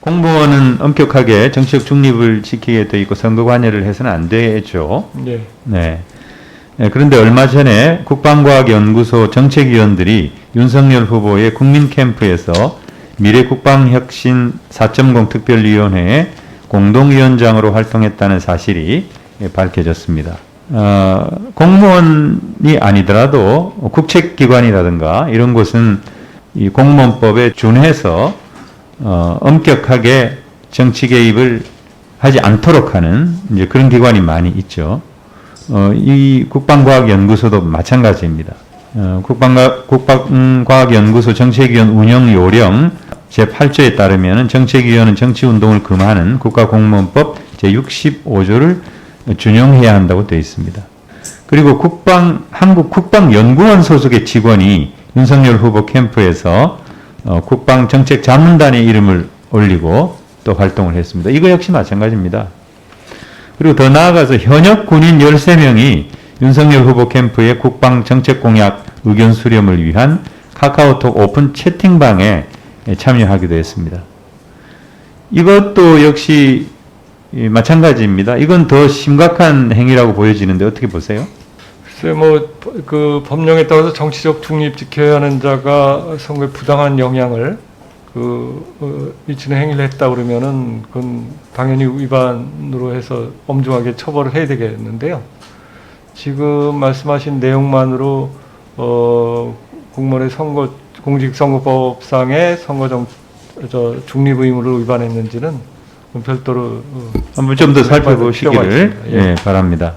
공무원은 엄격하게 정치적 중립을 지키게 돼 있고 선거 관여를 해서는 안 되죠. 예. 네. 예, 그런데 얼마 전에 국방과학연구소 정책위원들이 윤석열 후보의 국민 캠프에서 미래 국방혁신 4.0 특별위원회의 공동위원장으로 활동했다는 사실이 예, 밝혀졌습니다. 어, 공무원이 아니더라도 국책기관이라든가 이런 곳은 이 공무원법에 준해서 어, 엄격하게 정치 개입을 하지 않도록 하는 이제 그런 기관이 많이 있죠. 어, 이 국방과학연구소도 마찬가지입니다. 어, 국방과, 국방과학연구소 정책위원 운영 요령 제8조에 따르면 정책위원은 정치운동을 금하는 국가공무원법 제65조를 준용해야 한다고 되어 있습니다. 그리고 국방, 한국 국방연구원 소속의 직원이 윤석열 후보 캠프에서 어, 국방정책 자문단의 이름을 올리고 또 활동을 했습니다. 이거 역시 마찬가지입니다. 그리고 더 나아가서 현역 군인 13명이 윤석열 후보 캠프의 국방 정책 공약 의견 수렴을 위한 카카오톡 오픈 채팅방에 참여하기도 했습니다. 이것도 역시 이 마찬가지입니다. 이건 더 심각한 행위라고 보여지는데 어떻게 보세요? 뭐그 법령에 따라서 정치적 중립 지켜야 하는 자가 선거에 부당한 영향을 그 어, 미치는 행위를 했다 그러면은 그건 당연히 위반으로 해서 엄중하게 처벌을 해야 되겠는데요. 지금 말씀하신 내용만으로 어 공무원의 선거 공직선거법상의 선거정 저 중립 의무를 위반했는지는 별도로 어, 한번 좀 더 살펴보시기를. 예, 바랍니다.